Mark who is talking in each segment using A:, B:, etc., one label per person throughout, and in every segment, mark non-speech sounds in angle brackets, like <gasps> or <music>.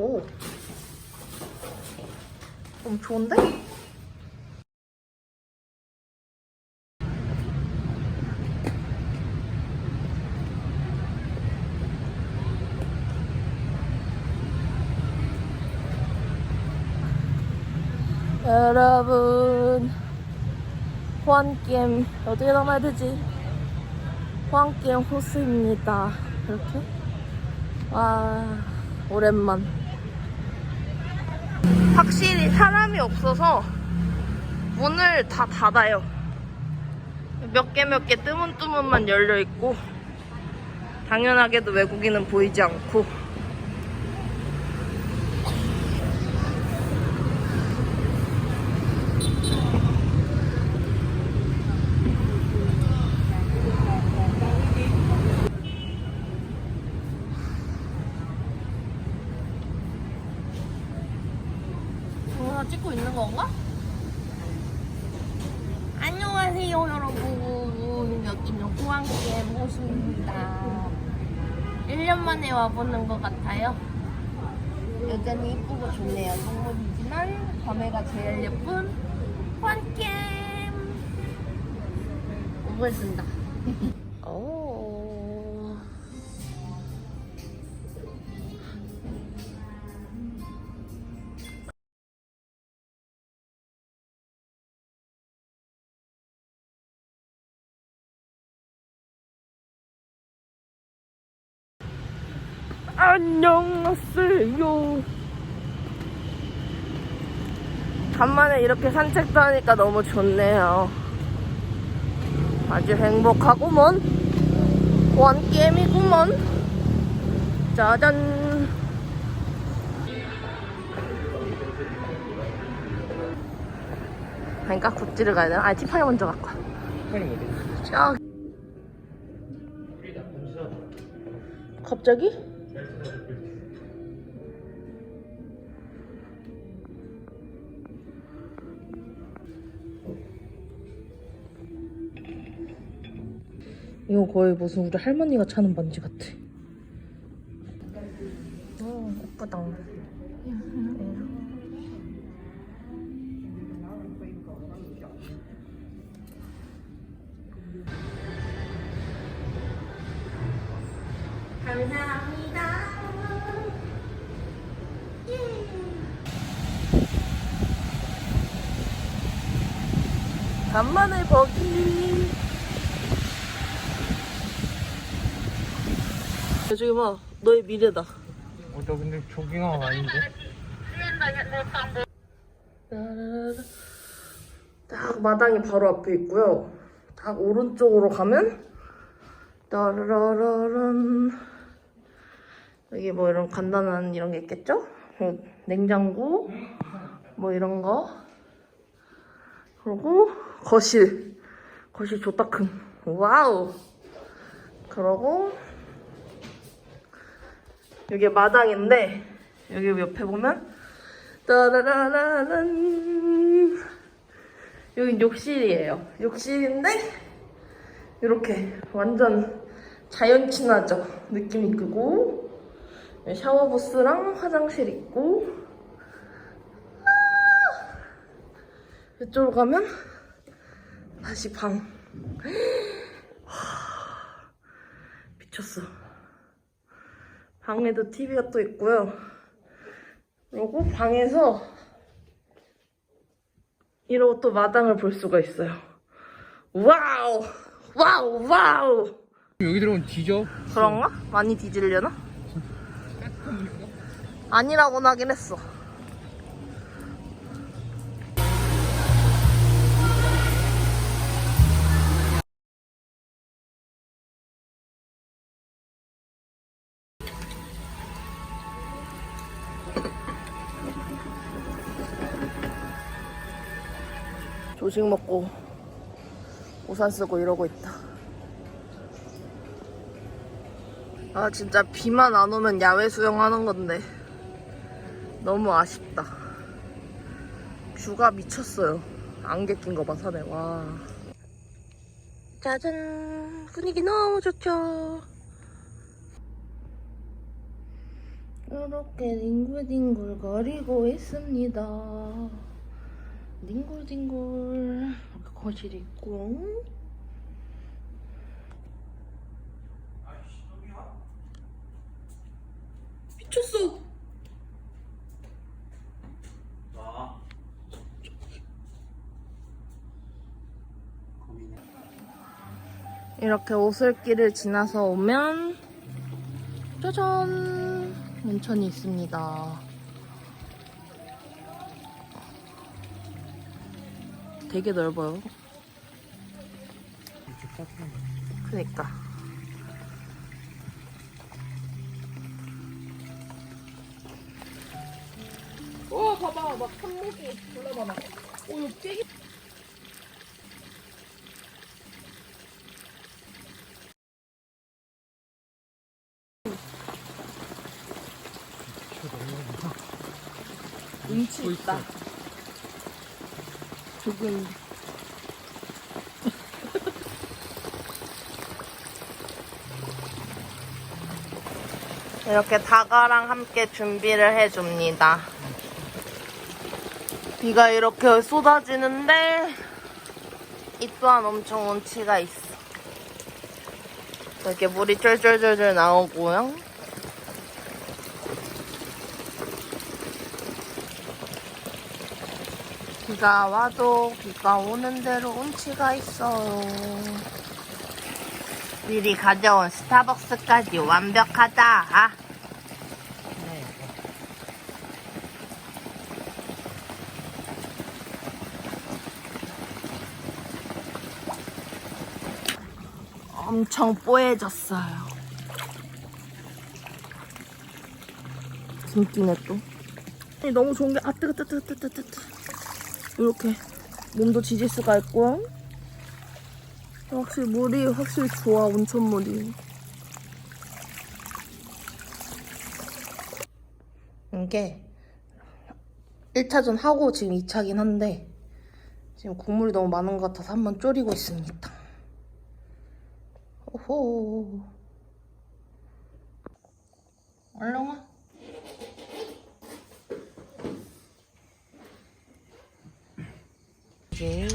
A: 오. 너무 좋은데? 여러분 호안게임 어떻게 나가야 되지? 호안게임 호수입니다 이렇게 와 오랜만 확실히 사람이 없어서 문을 다 닫아요. 몇 개 몇 개 뜨문뜨문만 열려있고 당연하게도 외국인은 보이지 않고 동영상 찍고 있는 건가? 안녕하세요 여러분. 여기는 호황기의 모습입니다. 1년 만에 와보는 것 같아요. 여전히 이쁘고 좋네요. 동물이지만 밤에가 제일 예쁜 호황캠 오버쓴다. <laughs> 오. 안녕하세요. 간만에 이렇게 산책도 하니까 너무 좋네요. 아주 행복하구먼. 원게임이구먼. 짜잔. 그러니까 굿즈를 가야 되나? 아니 티파니 먼저 갖고 와. 저 갑자기? 이거 거의 무슨 우리 할머니가 차는 반지 같아. 어, 예쁘다. 감사합니다. 간만에 버기. 저기 봐. 너의 미래다.
B: 어, 저 근데 조깅하고 아닌데?
A: 따라라라. 딱 마당이 바로 앞에 있고요. 딱 오른쪽으로 가면 따라라란 여기 뭐 이런 간단한 이런 게 있겠죠? 그리고 냉장고 뭐 이런 거 그리고 거실 거실 좋다 큰 와우 그러고 여기 마당인데 여기 옆에 보면 따라라라란. 여긴 욕실이에요. 욕실인데 이렇게 완전 자연 친화적 느낌이 크고 샤워 부스랑 화장실 있고. 아! 이쪽으로 가면 다시 방. <gasps> 와, 미쳤어 방에도 TV가 또 있고요 그리고 방에서 이러고 또 마당을 볼 수가 있어요 와우 와우 와우
B: 여기 들어오면 뒤져.
A: 그런가? 많이 뒤질려나? 아니라고는 하긴 했어. 조식 먹고 우산 쓰고 이러고 있다. 아 진짜 비만 안 오면 야외 수영하는 건데 너무 아쉽다. 뷰가 미쳤어요. 안개 낀 거 봐 산에. 와. 짜잔. 분위기 너무 좋죠. 이렇게 뒹굴뒹굴 거리고 있습니다. 이렇게 거실 있고 미쳤어. 이렇게 오솔길을 지나서 오면 짜잔 온천이 있습니다. 되게 넓어요. 그니까. 와 봐봐 막 산모기 올라가나. 오 이거 되게 운치
B: 뭐
A: 있다. 조금 이렇게 다가랑 함께 준비를 해줍니다. 비가 이렇게 쏟아지는데 이 또한 엄청 운치가 있어. 이렇게 물이 쫄쫄쫄쫄 나오고요. 비가 와도 비가 오는 대로 운치가 있어요. 미리 가져온 스타벅스까지 완벽하다. 엄청 뽀해졌어요. 김기네 또. 너무 좋은 게, 아, 뜨거, 뜨거, 뜨거, 뜨거, 뜨거. 이렇게 몸도 지질 수가 있고요. 확실히 물이 확실히 좋아, 온천물이. 이게 1차전 하고 지금 2차긴 한데 지금 국물이 너무 많은 것 같아서 한번 졸이고 있습니다. 오호. 와. 이제.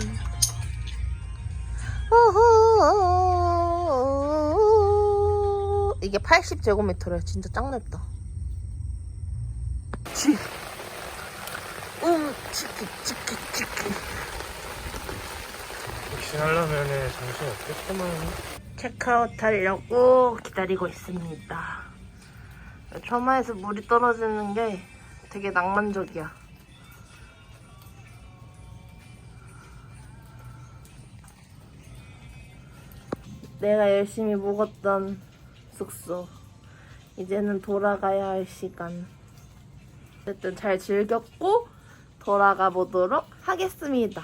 A: 이게 80제곱미터래. 진짜 짱 넓다. 치. 음, 치키, 치키, 치키.
B: 지나려면은 정신 없겠구만.
A: 체크아웃 하려고 기다리고 있습니다. 처마에서 물이 떨어지는 게 되게 낭만적이야. 내가 열심히 묵었던 숙소. 이제는 돌아가야 할 시간. 어쨌든 잘 즐겼고 돌아가 보도록 하겠습니다.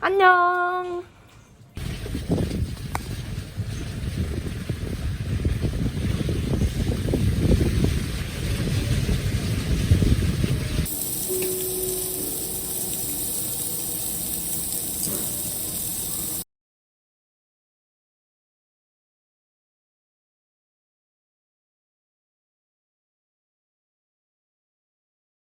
A: 안녕!